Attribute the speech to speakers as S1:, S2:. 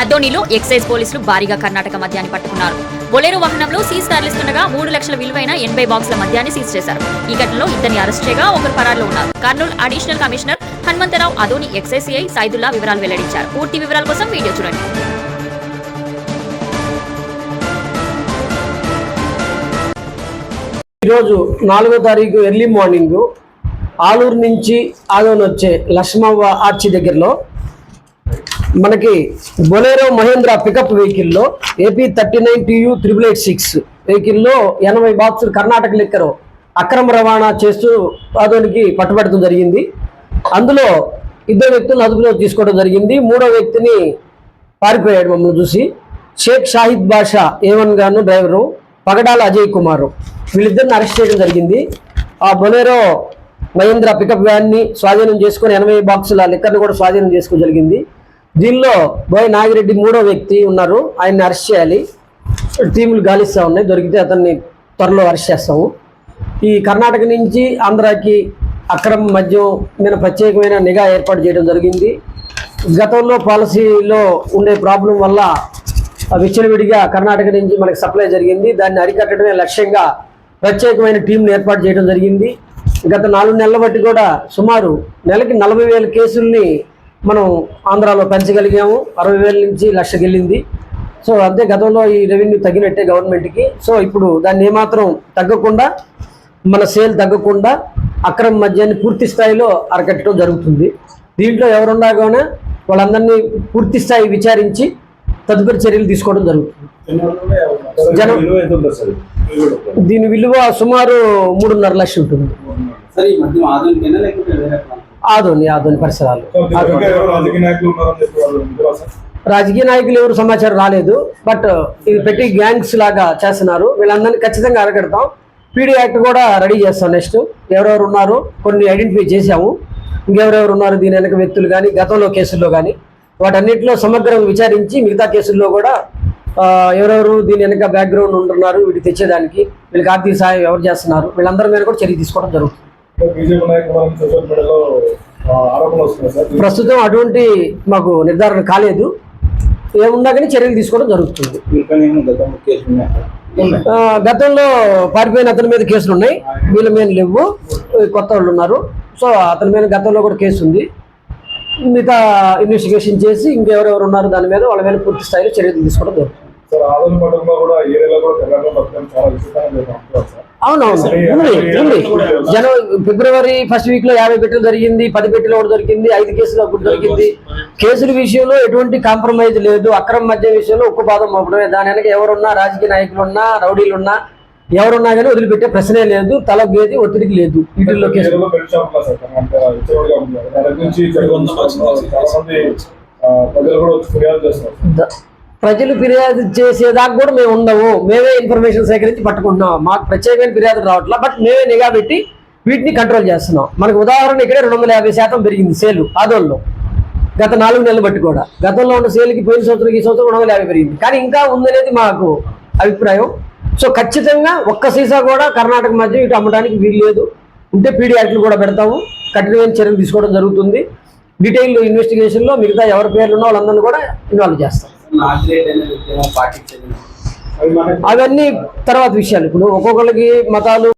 S1: అద్దోనిలో excise పోలీసులు భారీగా కర్ణాటక మద్యాన్ని పట్టుకున్నారు. బొలేరు వాహనంలో సీజ్ తరలిస్తుండగా మూడు లక్షల విలువైన ఎనభై బాక్సుల మద్యాన్ని సీజ్ చేశారు. ఈ ఘటనలో ఇద్దరిని అరెస్ట్ చేయగా ఒకరు పరారులో ఉన్నారు. Kurnool additional commissioner Hanumantharao Adoni excise CI Saidulla వివరాలు వెల్లడించారు. పూర్తి వివరాల కోసం వీడియో చూడండి.
S2: ఈరోజు నాలుగో తారీఖు ఎర్లీ మార్నింగ్ ఆలూరు నుంచి ఆదోని వచ్చే లక్ష్మవ్వ ఆర్చి దగ్గరలో మనకి బొలేరో మహేంద్ర పికప్ వెహికల్లో AP thirty nine TU triple eight six వెహికల్లో ఎనభై బాక్సులు కర్ణాటక లిక్కరు అక్రమ రవాణా చేస్తూ ఆదోనికి పట్టుబడటం జరిగింది. అందులో ఇద్దరు వ్యక్తులను అదుపులో తీసుకోవడం జరిగింది. మూడో వ్యక్తిని పారిపోయాడు మమ్మల్ని చూసి. షేక్ షాహిద్ బాషా ఏవన్ గాను డ్రైవరు పగడాల అజయ్ కుమార్ వీళ్ళిద్దరిని అరెస్ట్ చేయడం జరిగింది. ఆ బొలేరో మహేంద్ర పికప్ వ్యాన్ని స్వాధీనం చేసుకుని ఎనభై బాక్సుల లిక్కర్ని కూడా స్వాధీనం చేసుకోగలిగింది దీనిలో బోయ్ నాగిరెడ్డి మూడో వ్యక్తి ఉన్నారు. ఆయన్ని అరెస్ట్ చేయాలి. టీములు గాలిస్తూ ఉన్నాయి. దొరికితే అతన్ని త్వరలో అరెస్ట్ చేస్తాము. ఈ కర్ణాటక నుంచి ఆంధ్రాకి అక్రమ మద్యం మీద ప్రత్యేకమైన నిఘా ఏర్పాటు చేయడం జరిగింది. గతంలో పాలసీలో ఉండే ప్రాబ్లం వల్ల విచ్చలవిడిగా కర్ణాటక నుంచి మనకి సప్లై జరిగింది. దాన్ని అరికట్టడమే లక్ష్యంగా ప్రత్యేకమైన టీంని ఏర్పాటు చేయడం జరిగింది. గత నాలుగు నెలల బట్టి కూడా సుమారు నెలకి నలభై వేల కేసుల్ని మనం ఆంధ్రాలో పెంచగలిగాము. అరవై వేల నుంచి లక్షకి వెళ్ళింది సో అంతే గతంలో ఈ రెవెన్యూ తగ్గినట్టే గవర్నమెంట్కి. సో ఇప్పుడు దాన్ని ఏమాత్రం తగ్గకుండా మన సేల్ తగ్గకుండా అక్రమ మద్యాన్ని పూర్తి స్థాయిలో అరకట్టడం జరుగుతుంది. దీంట్లో ఎవరుండగానే వాళ్ళందరినీ పూర్తి స్థాయి విచారించి తదుపరి చర్యలు తీసుకోవడం జరుగుతుంది. జనం- దీని విలువ సుమారు మూడున్నర లక్షలు ఉంటుంది. ఆదోని ఆదోని పరిసరాలు.
S3: రాజకీయ నాయకులు
S2: ఎవరు సమాచారం రాలేదు బట్ ఇది పెట్టి గ్యాంగ్స్ లాగా చేస్తున్నారు. వీళ్ళందరినీ ఖచ్చితంగా అరగడతాం. పీడీ యాక్ట్ కూడా రెడీ చేస్తాం నెక్స్ట్ ఎవరెవరు ఉన్నారు కొన్ని ఐడెంటిఫై చేశాము. ఇంకెవరెవరు ఉన్నారు దీని వెనక వ్యక్తులు కానీ గతంలో కేసుల్లో కానీ. వాటన్నిటిలో సమగ్రంగా విచారించి మిగతా కేసుల్లో కూడా ఎవరెవరు దీని వెనక బ్యాక్గ్రౌండ్ ఉంటున్నారు వీటికి తెచ్చేదానికి వీళ్ళకి ఆర్థిక సహాయం ఎవరు చేస్తున్నారు వీళ్ళందరి మీద కూడా చర్య తీసుకోవడం జరుగుతుంది.
S3: బీజేపీ నాయకులు మనం సోషల్ మీడియాలో ఆ, ఆరోపణలు వస్తున్నాయి సార్.
S2: ప్రస్తుతం అటువంటి మాకు నిర్ధారణ కాలేదు. ఏమున్నా కానీ చర్యలు తీసుకోవడం జరుగుతుంది.
S4: గతంలో
S2: పారిపోయిన అతని మీద కేసులు ఉన్నాయి. వీళ్ళ మీద లేవు. కొత్త వాళ్ళు ఉన్నారు. సో అతని మీద గతంలో కూడా కేసు ఉంది. మిగతా ఇన్వెస్టిగేషన్ చేసి ఇంకెవరెవరు ఉన్నారు దాని మీద వాళ్ళ మీద పూర్తి స్థాయిలో చర్యలు తీసుకోవడం జరుగుతుంది. అవునవును. జనవరి ఫిబ్రవరి ఫస్ట్ వీక్లో యాభై పెట్టెలు జరిగింది పది పెట్టెలు ఒకటి దొరికింది ఐదు కేసులు ఒకటి దొరికింది. కేసుల విషయంలో ఎటువంటి కాంప్రమైజ్ లేదు. అక్రమ మద్య విషయంలో ఉక్కు పాదం మోపడమే దాని వెనక ఎవరున్నా రాజకీయ నాయకులున్నా రౌడీలున్నా ఎవరున్నా కానీ వదిలిపెట్టే ప్రశ్నే లేదు తల గేది ఒత్తిడికి లేదు. వీటిల్లో కేసులు
S3: ప్రజలు కూడా ఫిర్యాదు
S2: ప్రజలు ఫిర్యాదు చేసేదాకా కూడా మేము ఉండము మేమే ఇన్ఫర్మేషన్ సేకరించి పట్టుకుంటున్నాం. మాకు ప్రత్యేకమైన ఫిర్యాదు రావట్లా బట్ మేమే నిఘా పెట్టి వీటిని కంట్రోల్ చేస్తున్నాం. మనకు ఉదాహరణ ఇక్కడే రెండు వందల యాభై శాతం పెరిగింది సేలు ఆదోళ్ళు గత నాలుగు నెలలు బట్టి కూడా. గతంలో ఉన్న సేల్కి పోయిన సంవత్సరం ఈ సంవత్సరం రెండు వందల యాభై పెరిగింది. కానీ ఇంకా ఉందనేది మాకు అభిప్రాయం. సో ఖచ్చితంగా ఒక్క సీసా కూడా కర్ణాటక మధ్య ఇటు అమ్మడానికి వీలు లేదు. ఉంటే పీడీ యాక్ట్లు కూడా పెడతాము. కఠినమైన చర్యలు తీసుకోవడం జరుగుతుంది. డీటెయిల్ ఇన్వెస్టిగేషన్లో మిగతా ఎవరి పేర్లు ఉన్నో వాళ్ళందరినీ కూడా ఇన్వాల్వ్ చేస్తాం. అవన్నీ తర్వాత విషయాలు. ఇప్పుడు ఒక్కొక్కరికి మతాలు